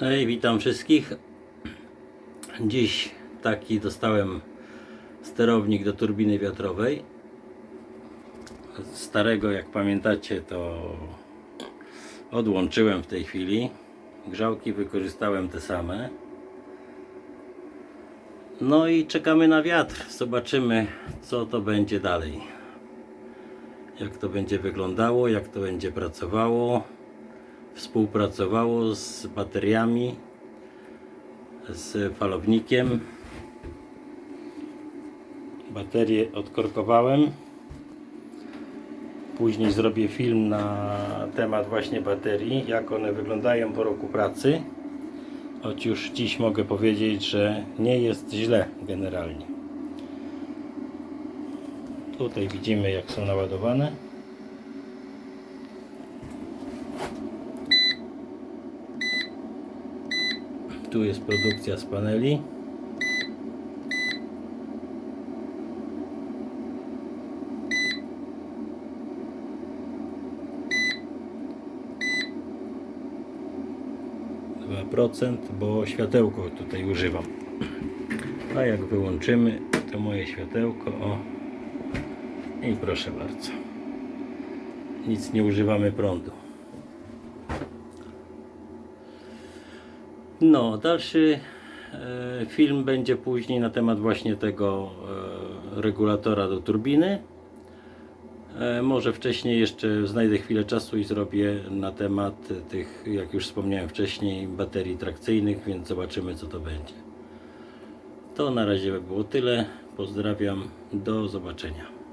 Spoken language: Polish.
Hej, witam wszystkich. Dziś taki dostałem sterownik do turbiny wiatrowej. Starego, jak pamiętacie, to odłączyłem w tej chwili. Grzałki wykorzystałem te same. No i czekamy na wiatr. Zobaczymy, co to będzie dalej. Jak to będzie wyglądało, jak to będzie pracowało współpracowało z bateriami, z falownikiem. Baterię odkorkowałem. Później zrobię film na temat właśnie baterii, jak one wyglądają po roku pracy. Choć już dziś mogę powiedzieć, że nie jest źle generalnie. Tutaj widzimy jak są naładowane. Tu jest produkcja z paneli. Procent, bo światełko tutaj używam. A jak wyłączymy, to moje światełko, o i proszę bardzo. Nic nie używamy prądu. No, dalszy e, film będzie później na temat właśnie tego e, regulatora do turbiny. E, może wcześniej jeszcze znajdę chwilę czasu i zrobię na temat tych, jak już wspomniałem wcześniej, baterii trakcyjnych, więc zobaczymy co to będzie. To na razie by było tyle. Pozdrawiam. Do zobaczenia.